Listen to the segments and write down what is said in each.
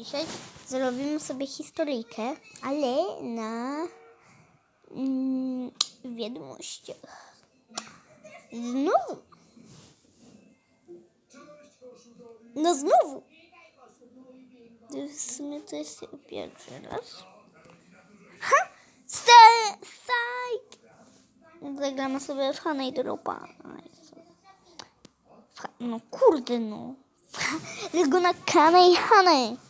Dzisiaj zrobimy sobie historyjkę, ale na mm, wiadomościach. Znowu. No znowu. W sumie to jest pierwszy raz. Ha! Sajk! Zagramy sobie w Hanna i Dropa. No kurde no. Ha- Dalgona Kanej Hanej.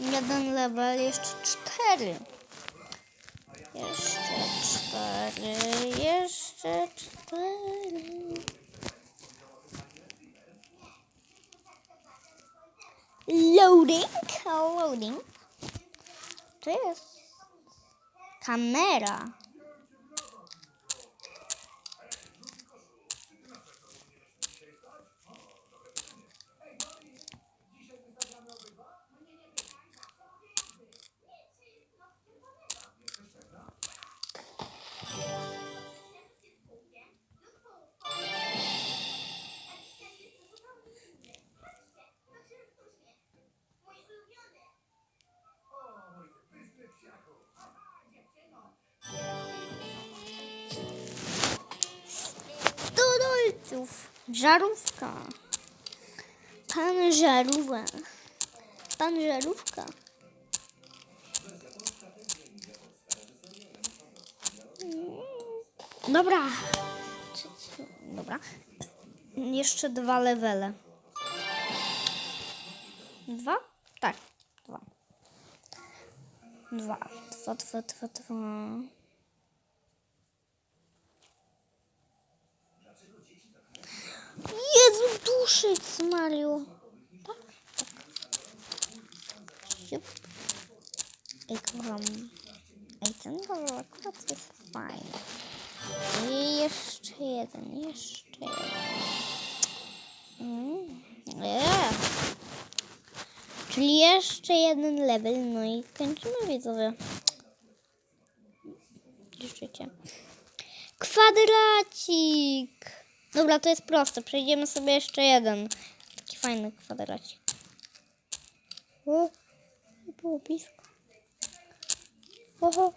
Jeden level, jeszcze cztery. Jeszcze cztery, jeszcze cztery. Loading, loading. To jest kamera. Dolców. Żarówka. Pan żarówka. Pan żarówka. Dobra. Dobra. Jeszcze dwa levele. Dwa? Tak, dwa. Dwa, dwa, dwa, dwa, dwa. Duszyc, Mario. Tak, tak. Ej, kocham. Ej, ten kolor akurat jest fajny. I jeszcze jeden, jeszcze jeden. Mm. Yeah. Czyli jeszcze jeden level, no i kończymy widzowie. Piszczycie. Kwadracik! Dobra, to jest proste. Przejdziemy sobie jeszcze jeden. Taki fajny kwadracik. O, było blisko. Oho.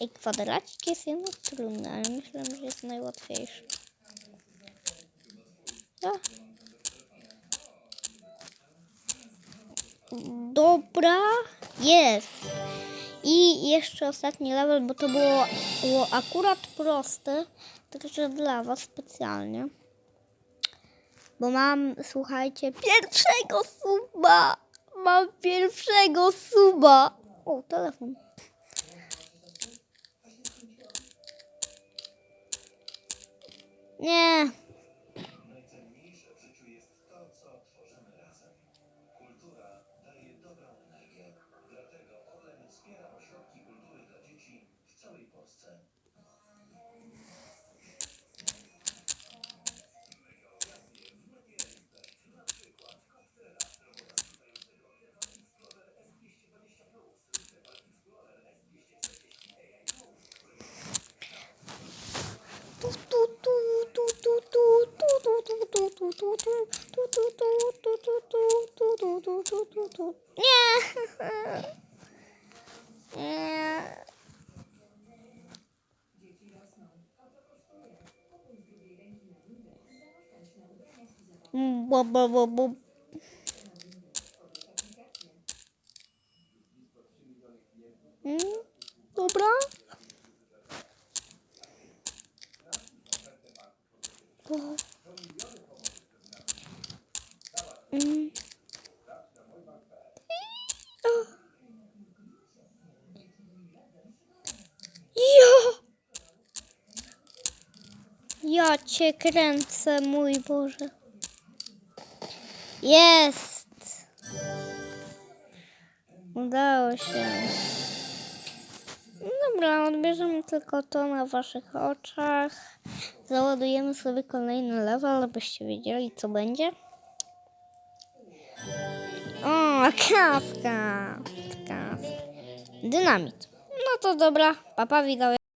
Ej, kwadracik jest jednak trudny, ale myślę, że jest najłatwiejszy. A. Dobra, jest. I jeszcze ostatni level, bo to było, było akurat proste, także dla Was specjalnie. Bo mam, słuchajcie, pierwszego suba. Mam pierwszego suba. O, telefon. Nie. Bo, bo. Mm, Dobra. Mm. Ja cię kręcę, mój Boże. Jest! Udało się. Dobra, odbierzemy tylko to na waszych oczach. Załadujemy sobie kolejny level, abyście wiedzieli, co będzie. O, kawka. Dynamit. No to dobra, papa widzowie.